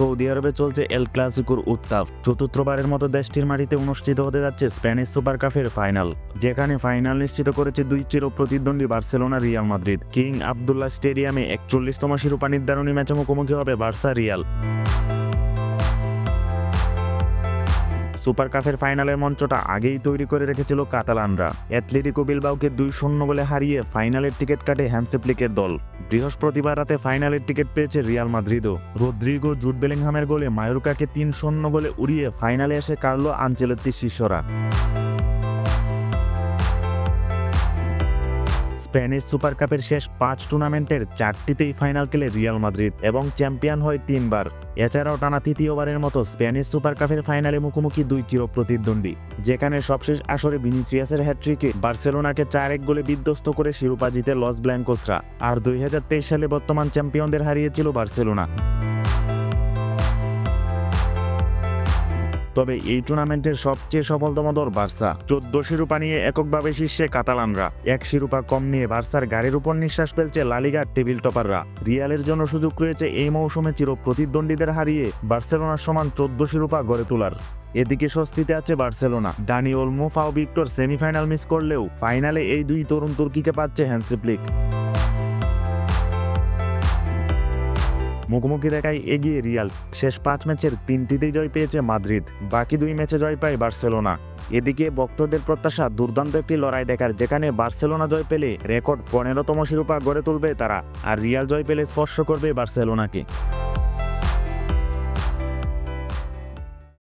Saudi আরবে চলছে এল ক্লাসিকোর উত্তাপ। চতুর্থবারের মতো দেশটির মাটিতে অনুষ্ঠিত হতে যাচ্ছে স্প্যানিশ সুপার কাপের ফাইনাল যেখানে ফাইনাল নিশ্চিত করেছে দুই চির প্রতিদ্বন্দ্বী Barcelona Real Madrid King Abdullah স্টেডিয়ামে একচল্লিশতম শিরোপা নির্ধারণী ম্যাচে মুখোমুখি হবে বার্সা রিয়াল সুপার কাপের ফাইনালের মঞ্চটা আগেই তৈরি করে রেখেছিল কাতালানরা। অ্যাথলেটিকো বিলবাওকে দুই শূন্য বলে হারিয়ে ফাইনালের টিকিট কাটে হ্যান্সেপ্লিকের দল। বৃহস্পতিবার রাতে ফাইনালের টিকিট পেয়েছে রিয়াল মাদ্রিদও। রোদ্রিগো জুট বেলিংহামের গোলে মায়োরকাকে তিন শূন্য বলে উড়িয়ে ফাইনালে এসে কার্লো আঞ্চলের শিষ্যরা। স্প্যানিশ সুপার কাপের শেষ পাঁচ টুর্নামেন্টের চারটিতেই ফাইনাল খেলে রিয়াল মাদ্রিদ এবং চ্যাম্পিয়ন হয় তিনবার। এছাড়াও টানা তৃতীয়বারের মতো স্প্যানিশ সুপার কাপের ফাইনালে মুখোমুখি দুই চির প্রতিদ্বন্দ্বী। যেখানে সবশেষ আসরে ভিনিসিয়াসের হ্যাট্রিকে বার্সেলোনাকে চার এক গোলে বিধ্বস্ত করে শিরোপা জিতে লস ব্ল্যাঙ্কোসরা। আর দুই হাজার তেইশ সালে বর্তমান চ্যাম্পিয়নদের হারিয়েছিল বার্সেলোনা। তবে এই টুর্নামেন্টের সবচেয়ে সফলতম দল বার্সা। চোদ্দ শিরোপা নিয়ে এককভাবে শীর্ষে কাতালানরা। এক শিরোপা কম নিয়ে বার্সার গাড়ির উপর নিঃশ্বাস ফেলছে লালিগার টেবিল টপাররা। রিয়ালের জন্য সুযোগ রয়েছে এই মৌসুমে চির প্রতিদ্বন্দ্বীদের হারিয়ে বার্সেলোনার সমান চোদ্দ শিরোপা গড়ে তোলার। এদিকে স্বস্তিতে আছে Barcelona. Dani Olmo Pau Victor semifinal miss করলেও ফাইনালে এই দুই তরুণ তুর্কিকে পাচ্ছে হ্যান্সিপ্লিক মুখোমুখি দেখায় এগিয়ে রিয়াল। শেষ পাঁচ ম্যাচের তিনটিতেই জয় পেয়েছে মাদ্রিদ। বাকি দুই ম্যাচে জয় পায় বার্সেলোনা। এদিকে ভক্তদের প্রত্যাশা দুর্দান্ত একটি লড়াই দেখার, যেখানে বার্সেলোনা জয় পেলে রেকর্ড পনেরোতম শিরোপা গড়ে তুলবে তারা, আর রিয়াল জয় পেলে স্পর্শ করবে বার্সেলোনাকে।